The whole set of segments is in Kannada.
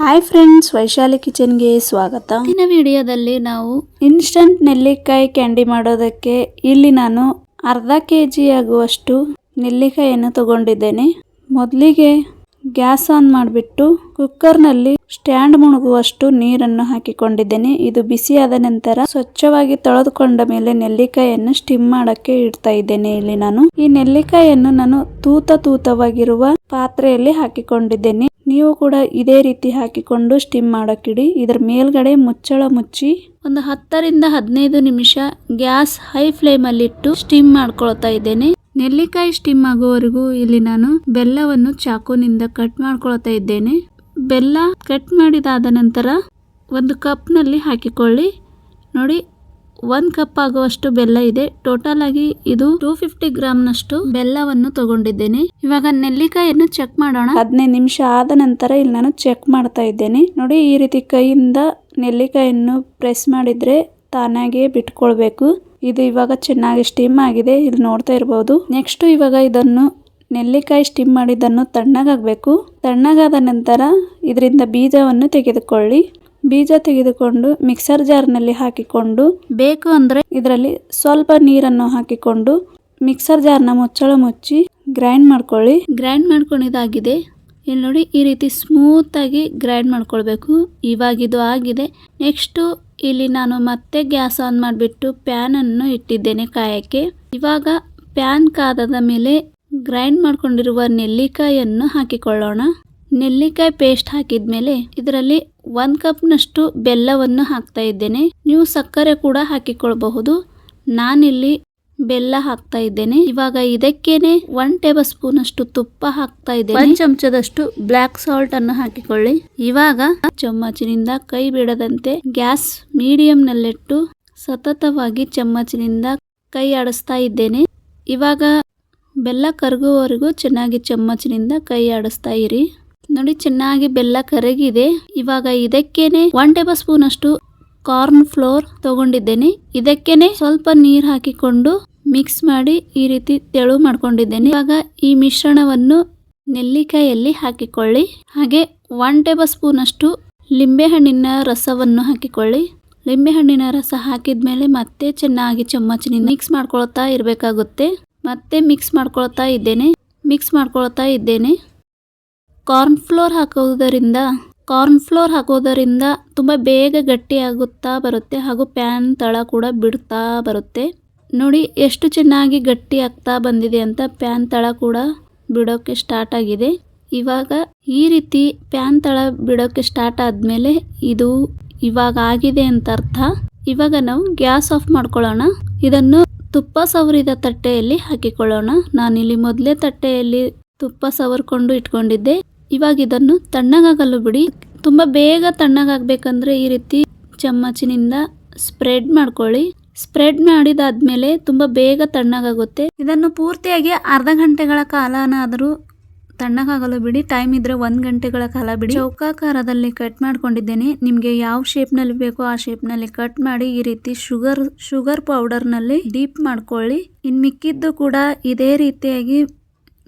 ಹಾಯ್ ಫ್ರೆಂಡ್ಸ್ ವೈಶಾಲಿ ಕಿಚನ್ಗೆ ಸ್ವಾಗತ. ಇಂದಿನ ವಿಡಿಯೋದಲ್ಲಿ ನಾವು ಇನ್ಸ್ಟಂಟ್ ನೆಲ್ಲಿಕಾಯಿ ಕ್ಯಾಂಡಿ ಮಾಡೋದಕ್ಕೆ ಇಲ್ಲಿ ನಾನು ಅರ್ಧ ಕೆ ಜಿ ಆಗುವಷ್ಟು ನೆಲ್ಲಿಕಾಯಿಯನ್ನು ತಗೊಂಡಿದ್ದೇನೆ. ಮೊದಲಿಗೆ ಗ್ಯಾಸ್ ಆನ್ ಮಾಡಿಬಿಟ್ಟು ಕುಕ್ಕರ್ನಲ್ಲಿ ಸ್ಟ್ಯಾಂಡ್ ಮುಳುಗುವಷ್ಟು ನೀರನ್ನು ಹಾಕಿಕೊಂಡಿದ್ದೇನೆ. ಇದು ಬಿಸಿಯಾದ ನಂತರ ಸ್ವಚ್ಛವಾಗಿ ತೊಳೆದುಕೊಂಡ ಮೇಲೆ ನೆಲ್ಲಿಕಾಯಿಯನ್ನು ಸ್ಟಿಮ್ ಮಾಡಕ್ಕೆ ಇಡ್ತಾ ಇದ್ದೇನೆ ಇಲ್ಲಿ ನಾನು. ಈ ನೆಲ್ಲಿಕಾಯಿಯನ್ನು ನಾನು ತೂತ ತೂತವಾಗಿರುವ ಪಾತ್ರೆಯಲ್ಲಿ ಹಾಕಿಕೊಂಡಿದ್ದೇನೆ. ನೀವು ಕೂಡ ಇದೇ ರೀತಿ ಹಾಕಿಕೊಂಡು ಸ್ಟಿಮ್ ಮಾಡೋಕ್ಕಿಡಿ. ಇದರ ಮೇಲ್ಗಡೆ ಮುಚ್ಚಳ ಮುಚ್ಚಿ ಒಂದು ಹತ್ತರಿಂದ ಹದಿನೈದು ನಿಮಿಷ ಗ್ಯಾಸ್ ಹೈ ಫ್ಲೇಮ್ ಅಲ್ಲಿ ಇಟ್ಟು ಸ್ಟಿಮ್ ಮಾಡ್ಕೊಳ್ತಾ ಇದ್ದೇನೆ. ನೆಲ್ಲಿಕಾಯಿ ಸ್ಟಿಮ್ ಆಗುವವರೆಗೂ ಇಲ್ಲಿ ನಾನು ಬೆಲ್ಲವನ್ನು ಚಾಕುನಿಂದ ಕಟ್ ಮಾಡ್ಕೊಳ್ತಾ ಇದ್ದೇನೆ. ಬೆಲ್ಲ ಕಟ್ ಮಾಡಿದಾದ ನಂತರ ಒಂದು ಕಪ್ನಲ್ಲಿ ಹಾಕಿಕೊಳ್ಳಿ. ನೋಡಿ ಒಂದ್ ಕಪ್ ಆಗುವಷ್ಟು ಬೆಲ್ಲ ಇದೆ. ಟೋಟಲ್ ಆಗಿ ಇದು ಟೂ ಫಿಫ್ಟಿ ಗ್ರಾಮ್ ನಷ್ಟು ಬೆಲ್ಲವನ್ನು ತಗೊಂಡಿದ್ದೇನೆ. ಇವಾಗ ನೆಲ್ಲಿಕಾಯನ್ನು ಚೆಕ್ ಮಾಡೋಣ. ಹದಿನೈದು ನಿಮಿಷ ಆದ ನಂತರ ಇಲ್ಲಿ ನಾನು ಚೆಕ್ ಮಾಡ್ತಾ ಇದ್ದೇನೆ. ನೋಡಿ, ಈ ರೀತಿ ಕೈಯಿಂದ ನೆಲ್ಲಿಕಾಯಿಯನ್ನು ಪ್ರೆಸ್ ಮಾಡಿದ್ರೆ ತಾನಾಗೆ ಬಿಟ್ಕೊಳ್ಬೇಕು. ಇದು ಇವಾಗ ಚೆನ್ನಾಗಿ ಸ್ಟೀಮ್ ಆಗಿದೆ. ಇಲ್ಲಿ ನೋಡ್ತಾ ಇರಬಹುದು ನೆಕ್ಸ್ಟ್ ಇವಾಗ ಇದನ್ನು ನೆಲ್ಲಿಕಾಯಿ ಸ್ಟಿಮ್ ಮಾಡಿದ್ದನ್ನು ತಣ್ಣಗಾಗಬೇಕು ತಣ್ಣಗಾದ ನಂತರ ಇದರಿಂದ ಬೀಜವನ್ನು ತೆಗೆದುಕೊಳ್ಳಿ. ಬೀಜ ತೆಗೆದುಕೊಂಡು ಮಿಕ್ಸರ್ ಜಾರ್ನಲ್ಲಿ ಹಾಕಿಕೊಂಡು ಬೇಕು ಅಂದ್ರೆ ಇದರಲ್ಲಿ ಸ್ವಲ್ಪ ನೀರನ್ನು ಹಾಕಿಕೊಂಡು ಮಿಕ್ಸರ್ ಜಾರ್ನ ಮುಚ್ಚಳ ಮುಚ್ಚಿ ಗ್ರೈಂಡ್ ಮಾಡ್ಕೊಳ್ಳಿ. ಗ್ರೈಂಡ್ ಮಾಡ್ಕೊಂಡಿದ್ದಾಗಿದೆ ಇಲ್ಲಿ ನೋಡಿ ಈ ರೀತಿ ಸ್ಮೂತ್ ಆಗಿ ಗ್ರೈಂಡ್ ಮಾಡ್ಕೊಳ್ಬೇಕು. ಇವಾಗಿದು ಆಗಿದೆ. ನೆಕ್ಸ್ಟು ಇಲ್ಲಿ ನಾನು ಮತ್ತೆ ಗ್ಯಾಸ್ ಆನ್ ಮಾಡಿಬಿಟ್ಟು ಪ್ಯಾನ್ ಅನ್ನು ಇಟ್ಟಿದ್ದೇನೆ ಕಾಯಕ್ಕೆ. ಇವಾಗ ಪ್ಯಾನ್ ಕಾದದ ಮೇಲೆ ಗ್ರೈಂಡ್ ಮಾಡ್ಕೊಂಡಿರುವ ನೆಲ್ಲಿಕಾಯಿಯನ್ನು ಹಾಕಿಕೊಳ್ಳೋಣ. ನೆಲ್ಲಿಕಾಯಿ ಪೇಸ್ಟ್ ಹಾಕಿದ್ಮೇಲೆ ಇದರಲ್ಲಿ ಒಂದ್ ಕಪ್ ನಷ್ಟು ಬೆಲ್ಲವನ್ನು ಹಾಕ್ತಾ ಇದ್ದೇನೆ. ನೀವು ಸಕ್ಕರೆ ಕೂಡ ಹಾಕಿಕೊಳ್ಬಹುದು. ನಾನಿಲ್ಲಿ ಬೆಲ್ಲ ಹಾಕ್ತಾ ಇದ್ದೇನೆ. ಇವಾಗ ಇದಕ್ಕೇನೆ ಒನ್ ಟೇಬಲ್ ಸ್ಪೂನ್ ಅಷ್ಟು ತುಪ್ಪ ಹಾಕ್ತಾ ಇದ್ದೇನೆ. ಒಂದ್ ಚಮಚದಷ್ಟು ಬ್ಲಾಕ್ ಸಾಲ್ಟ್ ಅನ್ನು ಹಾಕಿಕೊಳ್ಳಿ. ಇವಾಗ ಚಮಚಿನಿಂದ ಕೈ ಬಿಡದಂತೆ ಗ್ಯಾಸ್ ಮೀಡಿಯಂ ನಲ್ಲಿಟ್ಟು ಸತತವಾಗಿ ಚಮಚಿನಿಂದ ಕೈ ಆಡಿಸ್ತಾ ಇದ್ದೇನೆ. ಇವಾಗ ಬೆಲ್ಲ ಕರಗುವವರೆಗೂ ಚೆನ್ನಾಗಿ ಚಮ್ಮಚಿನಿಂದ ಕೈ ಆಡಿಸ್ತಾ ಇರಿ. ನೋಡಿ, ಚೆನ್ನಾಗಿ ಬೆಲ್ಲ ಕರಗಿದೆ. ಇವಾಗ ಇದಕ್ಕೇನೆ ಒನ್ ಟೇಬಲ್ ಸ್ಪೂನ್ ಅಷ್ಟು ಕಾರ್ನ್ ಫ್ಲೋರ್ ತಗೊಂಡಿದ್ದೇನೆ. ಇದಕ್ಕೇನೆ ಸ್ವಲ್ಪ ನೀರ್ ಹಾಕಿಕೊಂಡು ಮಿಕ್ಸ್ ಮಾಡಿ ಈ ರೀತಿ ತೆಳು ಮಾಡ್ಕೊಂಡಿದ್ದೇನೆ. ಇವಾಗ ಈ ಮಿಶ್ರಣವನ್ನು ನೆಲ್ಲಿಕಾಯಲ್ಲಿ ಹಾಕಿಕೊಳ್ಳಿ. ಹಾಗೆ ಒನ್ ಟೇಬಲ್ ಸ್ಪೂನ್ ಅಷ್ಟು ಲಿಂಬೆಹಣ್ಣಿನ ರಸವನ್ನು ಹಾಕಿಕೊಳ್ಳಿ. ಲಿಂಬೆಹಣ್ಣಿನ ರಸ ಹಾಕಿದ ಮೇಲೆ ಮತ್ತೆ ಚೆನ್ನಾಗಿ ಚಮ್ಮಚಿನಿಂದ ಮಿಕ್ಸ್ ಮಾಡ್ಕೊಳ್ತಾ ಇರಬೇಕಾಗುತ್ತೆ. ಮತ್ತೆ ಮಿಕ್ಸ್ ಮಾಡ್ಕೊಳ್ತಾ ಇದ್ದೇನೆ. ಮಿಕ್ಸ್ ಮಾಡ್ಕೊಳ್ತಾ ಇದ್ದೇನೆ. ಕಾರ್ನ್ ಫ್ಲೋರ್ ಹಾಕೋದರಿಂದ, ಕಾರ್ನ್ ಫ್ಲೋರ್ ಹಾಕೋದರಿಂದ ತುಂಬ ಬೇಗ ಗಟ್ಟಿ ಆಗುತ್ತಾ ಬರುತ್ತೆ ಹಾಗೂ ಪ್ಯಾನ್ ತಳ ಕೂಡ ಬಿಡ್ತಾ ಬರುತ್ತೆ. ನೋಡಿ ಎಷ್ಟು ಚೆನ್ನಾಗಿ ಗಟ್ಟಿ ಆಗ್ತಾ ಬಂದಿದೆ ಅಂತ ಪ್ಯಾನ್ ತಳ ಕೂಡ ಬಿಡೋಕೆ ಸ್ಟಾರ್ಟ್ ಆಗಿದೆ. ಇವಾಗ ಈ ರೀತಿ ಪ್ಯಾನ್ ತಳ ಬಿಡೋಕೆ ಸ್ಟಾರ್ಟ್ ಆದಮೇಲೆ ಇದು ಇವಾಗ ಆಗಿದೆ ಅಂತ ಅರ್ಥ. ಇವಾಗ ನಾವು ಗ್ಯಾಸ್ ಆಫ್ ಮಾಡ್ಕೊಳ್ಳೋಣ. ಇದನ್ನು ತುಪ್ಪ ಸವರಿದ ತಟ್ಟೆಯಲ್ಲಿ ಹಾಕಿಕೊಳ್ಳೋಣ. ನಾನಿಲ್ಲಿ ಮೊದಲೇ ತಟ್ಟೆಯಲ್ಲಿ ತುಪ್ಪ ಸವರ್ಕೊಂಡು ಇಟ್ಕೊಂಡಿದ್ದೆ. ಇವಾಗ ಇದನ್ನು ತಣ್ಣಗಾಗಲು ಬಿಡಿ. ತುಂಬ ಬೇಗ ತಣ್ಣಗಾಗಬೇಕಂದ್ರೆ ಈ ರೀತಿ ಚಮ್ಮಚಿನಿಂದ ಸ್ಪ್ರೆಡ್ ಮಾಡ್ಕೊಳ್ಳಿ. ಸ್ಪ್ರೆಡ್ ಮಾಡಿದಾದ್ಮೇಲೆ ತುಂಬ ಬೇಗ ತಣ್ಣಗಾಗುತ್ತೆ. ಇದನ್ನು ಪೂರ್ತಿಯಾಗಿ ಅರ್ಧ ಗಂಟೆಗಳ ಕಾಲನಾದರೂ ತಣ್ಣಗಾಗಲು ಬಿಡಿ. ಟೈಮ್ ಇದ್ರೆ ಒಂದು ಗಂಟೆಗಳ ಕಾಲ ಬಿಡಿ. ಚೌಕಾಕಾರದಲ್ಲಿ ಕಟ್ ಮಾಡ್ಕೊಂಡಿದ್ದೇನೆ. ನಿಮಗೆ ಯಾವ ಶೇಪ್ನಲ್ಲಿ ಬೇಕೋ ಆ ಶೇಪ್ನಲ್ಲಿ ಕಟ್ ಮಾಡಿ ಈ ರೀತಿ ಶುಗರ್ ಶುಗರ್ ಪೌಡರ್ನಲ್ಲಿ ಡೀಪ್ ಮಾಡ್ಕೊಳ್ಳಿ. ಇನ್ನು ಮಿಕ್ಕಿದ್ದು ಕೂಡ ಇದೇ ರೀತಿಯಾಗಿ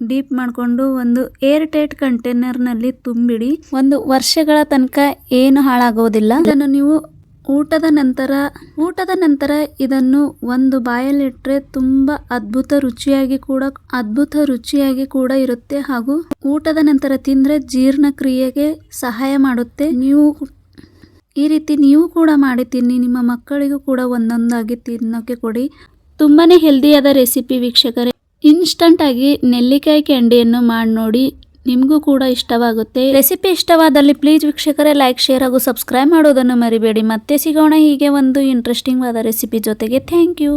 ಡೀಪ್ ಮಾಡಿಕೊಂಡು ಒಂದು ಏರ್ ಟೈಟ್ ಕಂಟೈನರ್ನಲ್ಲಿ ತುಂಬಿಡಿ. ಒಂದು ವರ್ಷಗಳ ತನಕ ಏನು ಹಾಳಾಗೋದಿಲ್ಲ. ಇದನ್ನು ನೀವು ಊಟದ ನಂತರ ಊಟದ ನಂತರ ಇದನ್ನು ಒಂದು ಬಾಯಲ್ಲಿಟ್ರೆ ತುಂಬಾ ಅದ್ಭುತ ರುಚಿಯಾಗಿ ಕೂಡ, ಅದ್ಭುತ ರುಚಿಯಾಗಿ ಕೂಡ ಇರುತ್ತೆ ಹಾಗೂ ಊಟದ ನಂತರ ತಿಂದ್ರೆ ಜೀರ್ಣಕ್ರಿಯೆಗೆ ಸಹಾಯ ಮಾಡುತ್ತೆ. ನೀವು ಈ ರೀತಿ ನೀವು ಕೂಡ ಮಾಡಿ ತಿನ್ನಿ. ನಿಮ್ಮ ಮಕ್ಕಳಿಗೂ ಕೂಡ ಒಂದೊಂದಾಗಿ ತಿನ್ನೋಕೆ ಕೊಡಿ. ತುಂಬಾನೇ ಹೆಲ್ದಿಯಾದ ರೆಸಿಪಿ ವೀಕ್ಷಕರೇ. ಇನ್ಸ್ಟಂಟ್ ಆಗಿ ನೆಲ್ಲಿಕಾಯಿ ಕ್ಯಾಂಡಿಯನ್ನು ಮಾಡಿ ನೋಡಿ, ನಿಮಗೂ ಕೂಡ ಇಷ್ಟವಾಗುತ್ತೆ. ರೆಸಿಪಿ ಇಷ್ಟವಾದಲ್ಲಿ ಪ್ಲೀಸ್ ವೀಕ್ಷಕರೇ ಲೈಕ್, ಶೇರ್ ಹಾಗೂ ಸಬ್ಸ್ಕ್ರೈಬ್ ಮಾಡೋದನ್ನು ಮರಿಬೇಡಿ. ಮತ್ತೆ ಸಿಗೋಣ ಹೀಗೆ ಒಂದು ಇಂಟ್ರೆಸ್ಟಿಂಗ್ ಆದ ರೆಸಿಪಿ ಜೊತೆಗೆ. Thank you.